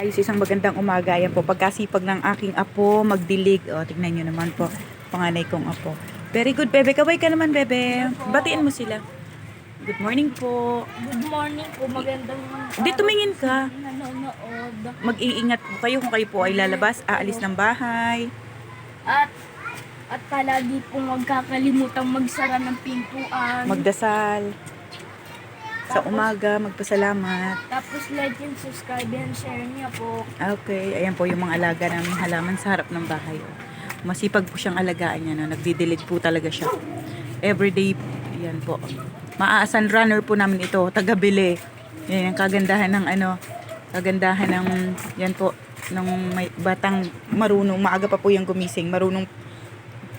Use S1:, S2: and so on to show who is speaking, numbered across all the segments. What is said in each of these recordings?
S1: Ayos isang magandang umaga. Ayan po, pagkasipag ng aking apo, magdilig. O, tignan nyo naman po, panganay kong apo. Very good, bebe. Kaway ka naman, bebe. Batiin mo sila. Good morning po.
S2: Good morning po, magandang
S1: Di, tumingin ka.
S2: nanonood.
S1: Mag-iingat po kayo kung kayo po ay lalabas, aalis ng bahay.
S2: At at palagi pong huwag kakalimutan magsara ng pintuan.
S1: Magdasal. Sa umaga, magpasalamat.
S2: Tapos like and subscribe and share niya po.
S1: Okay, ayan po yung mga alaga namin halaman sa harap ng bahay. oh. Masipag po siyang alagaan niya, no? nagdidilig po talaga siya. Everyday, yan po. Maaasan runner po namin ito, taga-bili. Yan ang kagandahan ng ano, kagandahan ng, yan po, ng may batang marunong, maaga pa po yung gumising, marunong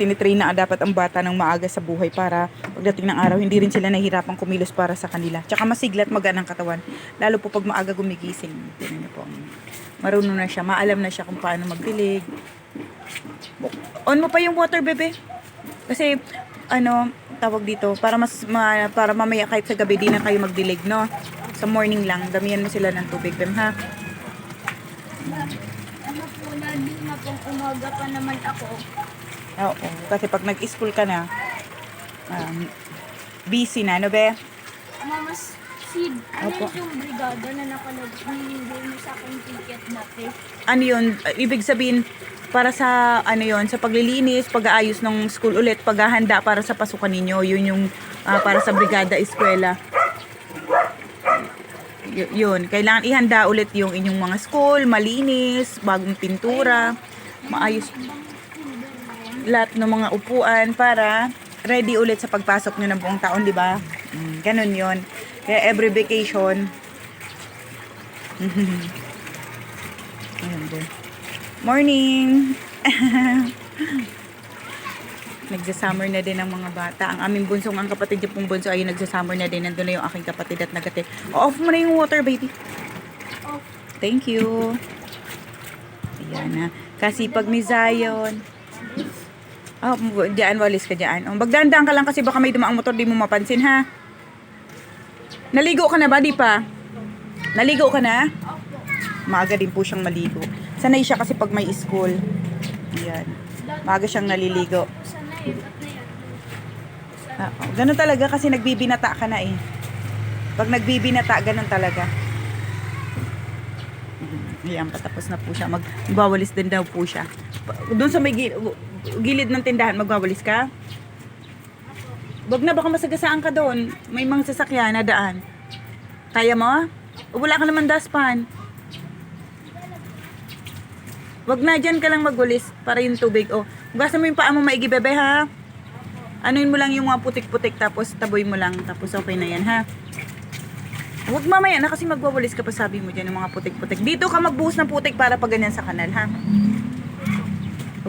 S1: tinitrain na dapat ang bata ng maaga sa buhay para pagdating ng araw, hindi rin sila nahihirapang kumilos para sa kanila. Tsaka masiglat magaan ang katawan. Lalo po pag maaga gumigising. Tingnan niyo po. Marunong na siya, maalam na siya kung paano magdilig. On mo pa yung water, bebe. Kasi, ano, tawag dito, para mas, ma, para mamaya kahit sa gabi di na kayo magdilig, no? Sa morning lang, damihan mo sila ng tubig, bem, ha?
S2: Ano po, lagi na pong umaga pa naman ako.
S1: Oo, kasi pag nag-school ka na, um, busy na, no, be?
S2: Mama Sid, ano
S1: Opo.
S2: yung brigada na nakalagay mo sa aking ticket dati?
S1: ano yun, ibig sabihin, para sa, ano yun, sa paglilinis, pag-aayos ng school ulit, paghahanda para sa pasukan ninyo, yun yung ah, para sa brigada eskwela. Y- yun, kailangan ihanda ulit yung inyong mga school, malinis, bagong pintura, maayos lahat ng mga upuan para ready ulit sa pagpasok nyo ng buong taon, di ba? Mm, ganun yun. Kaya every vacation, Ayun din. Morning! Nagsa-summer na din ang mga bata. Ang aming bunsong, ang kapatid niya pong bunso ay nagsa-summer na din. Nandun na yung aking kapatid at nagate. off mo na yung water, baby.
S2: Oh,
S1: Thank you. Ayan na. Kasi pag ni Zion. Oh, diyan, walis ka diyan. Oh, magdandaan ka lang kasi baka may dumaang motor, di mo mapansin, ha? Naligo ka na ba? Di pa? Naligo ka na? Maaga din po siyang maligo. Sanay siya kasi pag may school. Ayan. Maaga siyang naliligo.
S2: yan.
S1: Ah, oh, ganun talaga kasi nagbibinata ka na eh. Pag nagbibinata, ganun talaga. Ayan, patapos na po siya. Mag magwawalis din daw po siya. Doon sa may gilid ng tindahan, magwawalis ka? Wag na, baka masagasaan ka doon. May mga sasakyan na daan. Kaya mo? Wala ka naman daspan. Wag na, dyan ka lang magwalis para yung tubig. O, hugasan mo yung paa mo maigi, bebe, ha? Anuin mo lang yung mga putik-putik tapos taboy mo lang tapos okay na yan ha. Huwag mamaya na kasi magwawalis ka pa sabi mo dyan yung mga putik-putik. Dito ka magbuhos ng putik para pag ganyan sa kanal ha.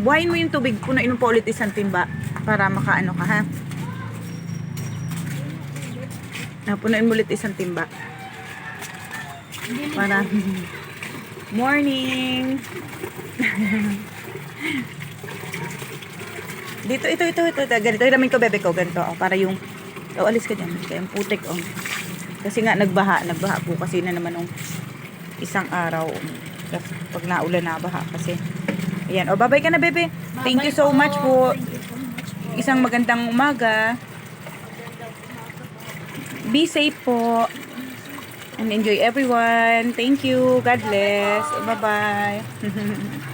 S1: Buhayin mo yung tubig, punuin mo pa ulit isang timba para makaano ka ha. Ah, punuin mo ulit isang timba. Para Morning. Dito, ito, ito, ito, ito. Ganito, hiramin ko, bebe ko, ganito. Oh, para yung, oh, alis ka dyan. Kaya yung putik, oh. Kasi nga, nagbaha, nagbaha po kasi na naman nung isang araw. Kasi pag naulan na, baha kasi. Ayan, oh, babay ka na, bebe.
S2: Thank you so much po.
S1: Isang magandang umaga. Be safe po. And enjoy everyone. Thank you. God bless. Bye-bye.